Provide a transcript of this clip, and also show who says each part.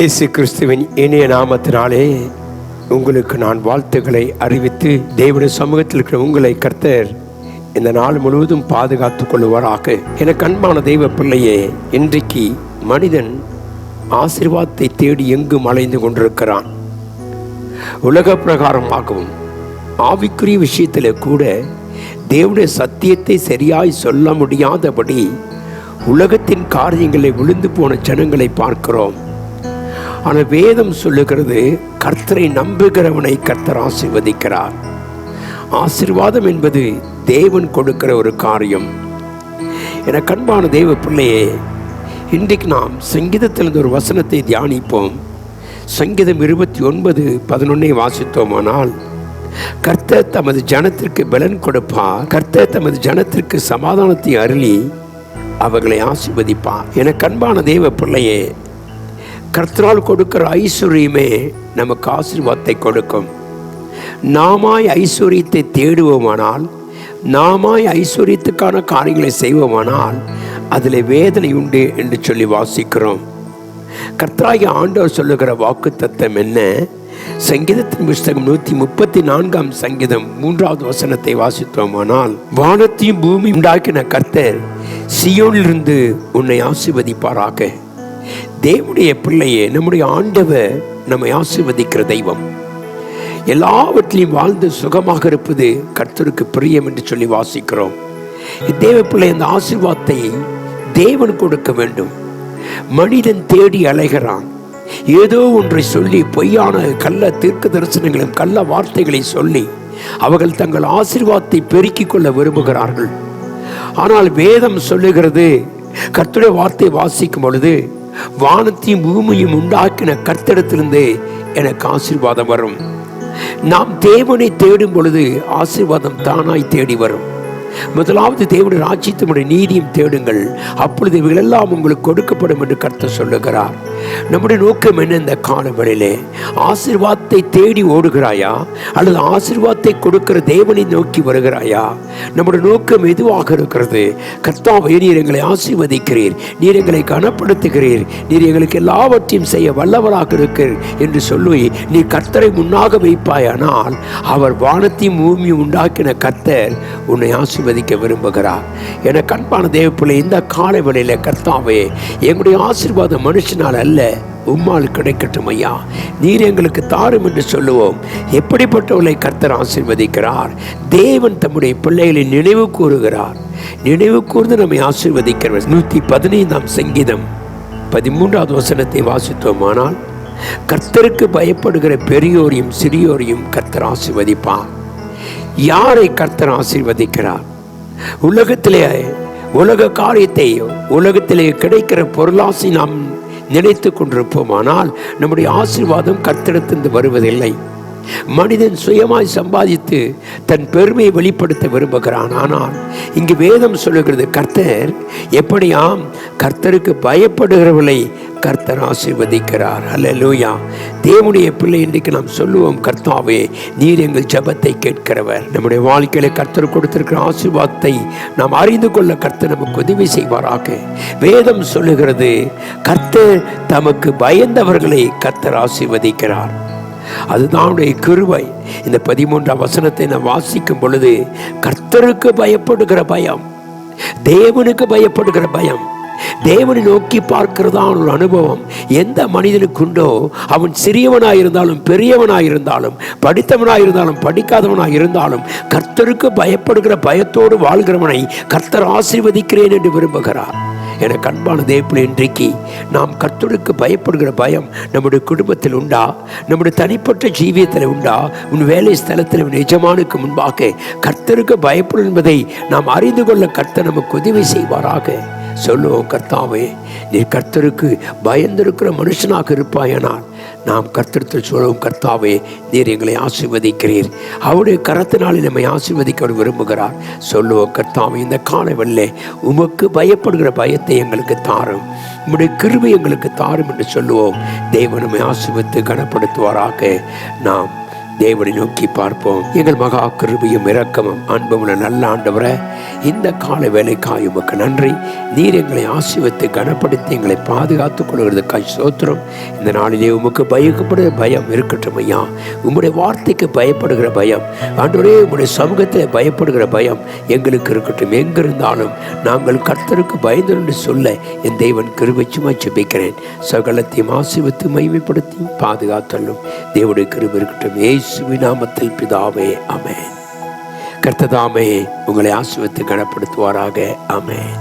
Speaker 1: இயேசு கிறிஸ்துவின் இனிய நாமத்தினாலே உங்களுக்கு நான் வாழ்த்துக்களை அறிவித்து தேவனுடைய சமூகத்தில் இருக்கிற உங்களை கர்த்தர் இந்த நாள் முழுவதும் பாதுகாத்துக் கொள்வாராக என அன்பான தெய்வ பிள்ளையே இன்றைக்கு மனிதன் ஆசீர்வாதத்தை தேடி எங்கும் அலைந்து கொண்டிருக்கிறான். உலக பிரகாரமாகவும் ஆவிக்குரிய விஷயத்தில் கூட தேவனுடைய சத்தியத்தை சரியாய் சொல்ல முடியாதபடி உலகத்தின் காரியங்களை விழுந்து போன ஜனங்களை பார்க்கிறோம். ஆனால் வேதம் சொல்லுகிறது கர்த்தரை நம்புகிறவனை கர்த்தர் ஆசீர்வதிக்கிறார். ஆசீர்வாதம் என்பது தேவன் கொடுக்கிற ஒரு காரியம். என கண்பான தேவ பிள்ளையே இன்றைக்கு நாம் சங்கீதத்திலிருந்து ஒரு வசனத்தை தியானிப்போம். சங்கீதம் இருபத்தி ஒன்பது பதினொன்னை வாசித்தோமானால் கர்த்தர் தமது ஜனத்திற்கு பலன் கொடுப்பார். கர்த்தர் தமது ஜனத்திற்கு சமாதானத்தை அருளி அவர்களை ஆசிர்வதிப்பார். என கண்பான தேவ பிள்ளையே கர்த்தரால் கொடுக்கிற ஐஸ்வர்யமே நமக்கு ஆசீர்வாதத்தை கொடுக்கும். நாமாய் ஐஸ்வர்யத்தை தேடுவோமானால் நாமாய் ஐஸ்வர்யத்துக்கான காரியங்களை செய்வோமானால் அதில் வேதனை உண்டு என்று சொல்லி வாசிக்கிறோம். கர்த்தராகி ஆண்டவர் சொல்லுகிற வாக்கு தத்துவம் என்ன? சங்கீதத்தின் புஸ்தகம் நூற்றி முப்பத்தி நான்காம் சங்கீதம் மூன்றாவது வசனத்தை வாசித்தோமானால் வானத்தையும் பூமி உண்டாக்கின கர்த்தர் சியோனிலிருந்து உன்னை ஆசிர்வதிப்பாராக. தேவனுடைய பிள்ளையே நம்முடைய ஆண்டவர் நம்மை ஆசீர்வதிக்கிற தெய்வம். எல்லாவற்றிலையும் வாழ்ந்து சுகமாக இருப்பது கர்த்தருக்கு பிரியம் என்று சொல்லி வாசிக்கிறோம். தேவ பிள்ளை அந்த ஆசிர்வாதத்தை தேவன் கொடுக்க வேண்டும். மனிதன் தேடி அலைகிறான். ஏதோ ஒன்றை சொல்லி பொய்யான கள்ள தீர்க்க தரிசனங்களும் கள்ள வார்த்தைகளை சொல்லி அவர்கள் தங்கள் ஆசிர்வாதத்தை பெருக்கிக் கொள்ள விரும்புகிறார்கள். ஆனால் வேதம் சொல்லுகிறது கர்த்துடைய வார்த்தை வாசிக்கும் பொழுது வானத்தையும் பூமியும் உண்டாக்கின கர்த்தடத்திலிருந்து எனக்கு ஆசீர்வாதம் வரும். நாம் தேவனை தேடும் பொழுது ஆசீர்வாதம் தானாய் தேடி வரும். முதலாவது தேவனுடைய ராஜ்யத்தினுடைய நீதியும் தேடுங்கள். அப்பொழுது இவைகளெல்லாம் உங்களுக்கு கொடுக்கப்படும் என்று கர்த்தர் சொல்லுகிறார். நம்முடைய நோக்கம் என்ன இந்த காலவெளியிலே? ஆசிர்வாதத்தை தேடி ஓடுகிறாயா? அல்லது ஆசிர்வாதத்தை கொடுக்கிற தேவனை நோக்கி வருகிறாயா? நம்முடைய நோக்கம் எதுவாக இருக்கிறது? கர்த்தாவை நீர் எங்களை ஆசீர்வதிக்கிறீர். நீர் எங்களை கனப்படுத்துகிறீர். நீர் எங்களுக்கு எல்லாவற்றையும் செய்ய வல்லவராக இருக்கிறீர் என்று சொல்லி நீ கர்த்தரை முன்னாக வைப்பாயானால் அவர் வானத்தையும் பூமியும் உண்டாக்கின கர்த்தர் உன்னை ஆசீர்வதிக்க விரும்புகிறார். என கண்பான தேவப்பிள்ளை இந்த காலை வேளையில கர்த்தாவே எங்களுடைய ஆசீர்வாதம் மனுஷனால் அல்ல அல்ல உம்மால் கிடைக்கட்டும் ஐயா. நீர் எங்களுக்கு தாரும் என்று சொல்லுவோம். எப்படிப்பட்டவர்களை கர்த்தர் ஆசீர்வதிக்கிறார்? தேவன் தம்முடைய பிள்ளைகளை நினைவு கூறுகிறார். நினைவு கூர்ந்து நம்மை ஆசீர்வதிக்கிறவர். நூற்றி பதினைந்தாம் சங்கீதம் பதிமூன்றாவது வசனத்தை வாசித்தோமானால் கர்த்தருக்கு பயப்படுகிற பெரியோரையும் சிறியோரையும் கர்த்தர் ஆசீர்வதிப்பார். யாரை கர்த்தர் ஆசீர்வதிக்கிறார்? உலகத்திலே உலக காரியத்தை உலகத்திலே கிடைக்கிற பொருளாசி நாம் நினைத்து கொண்டிருப்போமானால் நம்முடைய ஆசீர்வாதம் கர்த்தரிடத்திலிருந்து வருவதில்லை. மனிதன் சுயமாய் சம்பாதித்து தன் பெருமையை வெளிப்படுத்த விரும்புகிறான். ஆனால் இங்கு வேதம் சொல்லுகிறது கர்த்தர் எப்படியாம் கர்த்தருக்கு பயப்படுகிறவர்களை கர்த்தர் ஆசீர்வதிக்கிறார். அல்ல தேவனுடைய பிள்ளை இன்றைக்கு நாம் சொல்லுவோம் கர்த்தாவே நீர் எங்கள் ஜபத்தை கேட்கிறவர். நம்முடைய வாழ்க்கையில கர்த்தர் கொடுத்திருக்கிற ஆசீர்வாதத்தை நாம் அறிந்து கொள்ள கர்த்தர் நமக்கு உதவி செய்வாராக. வேதம் சொல்லுகிறது கர்த்தர் தமக்கு பயந்தவர்களை கர்த்தர் ஆசீர்வதிக்கிறார். அதுதான் அவருடைய கிருவை இந்த பதிமூன்றாம் வசனத்தை நான் வாசிக்கும் பொழுது கர்த்தருக்கு பயப்படுகிற பயம் தேவனுக்கு பயப்படுகிற பயம் தேவனை நோக்கி பார்க்கிறதான ஒரு அனுபவம் எந்த மனிதனுக்கு உண்டோ அவன் சிறியவனாக இருந்தாலும் பெரியவனாக இருந்தாலும் படித்தவனாக இருந்தாலும் படிக்காதவனாக இருந்தாலும் கர்த்தருக்கு பயப்படுகிற பயத்தோடு வாழ்கிறவனை கர்த்தர் ஆசீர்வதிக்கிறேன் என்று விரும்புகிறார். என கண்பான தேப்பில் இன்றைக்கு நாம் கர்த்தருக்கு பயப்படுகிற பயம் நம்முடைய குடும்பத்தில் உண்டா? நம்முடைய தனிப்பட்ட ஜீவியத்தில் உண்டா? உன் வேலை ஸ்தலத்தில் உன் எஜமானுக்கு முன்பாக கர்த்தருக்கு பயப்படும் என்பதை நாம் அறிந்து கொள்ள கர்த்தர் நமக்கு உதவி செய்வாராக. சொல்லுவோம் கர்த்தாவே நீ கர்த்தருக்கு பயந்திருக்கிற மனுஷனாக இருப்பாயனால் நாம் கர்த்தத்தில் சொல்லவும் கர்த்தாவே நீர் எங்களை ஆசீர்வதிக்கிறீர். அவருடைய கரத்தினாலே நம்மை ஆசிர்வதிக்க அவர் விரும்புகிறார். சொல்லுவோம் கர்த்தாவே இந்த காலை உமக்கு பயப்படுகிற பயத்தை எங்களுக்கு தாரும். உம்முடைய கிருபை எங்களுக்கு தாரும் என்று சொல்லுவோம். தேவனுமை நம்மை ஆசீர்வதித்து கனப்படுத்துவாராக. நாம் தேவனை நோக்கி பார்ப்போம். எங்கள் மகா கிருபியும் இரக்கமும் அன்புமுள்ள நல்ல ஆண்டவரை இந்த கால வேலைக்காய் உமக்கு நன்றி. நீர் எங்களை ஆசிர்வத்தை கனப்படுத்தி எங்களை பாதுகாத்துக் கொள்கிறதுக்காய் சோத்திரம் இந்த நாளிலே உமக்கு பயக்கப்படுகிற பயம் இருக்கட்டும் ஐயா. உம்முடைய வார்த்தைக்கு பயப்படுகிற பயம் ஆண்டவரே உம்முடைய சமூகத்தில் பயப்படுகிற பயம் எங்களுக்கு இருக்கட்டும். எங்கிருந்தாலும் நாங்கள் கர்த்தருக்கு பயந்து சொல்ல என் தேவன் கிருபை சும்மா ஜெபிக்கிறேன். சகலத்தையும் ஆசிர்வத்து மகிமைப்படுத்தி பாதுகாத்தல்லும் தேவனுடைய கிருபை இருக்கட்டும். ஏசுவி நாமத்தில் பிதாவே அமேன் கர்த்ததாமே உங்களை ஆசிர்வத்து கனப்படுத்துவாராக அமேன்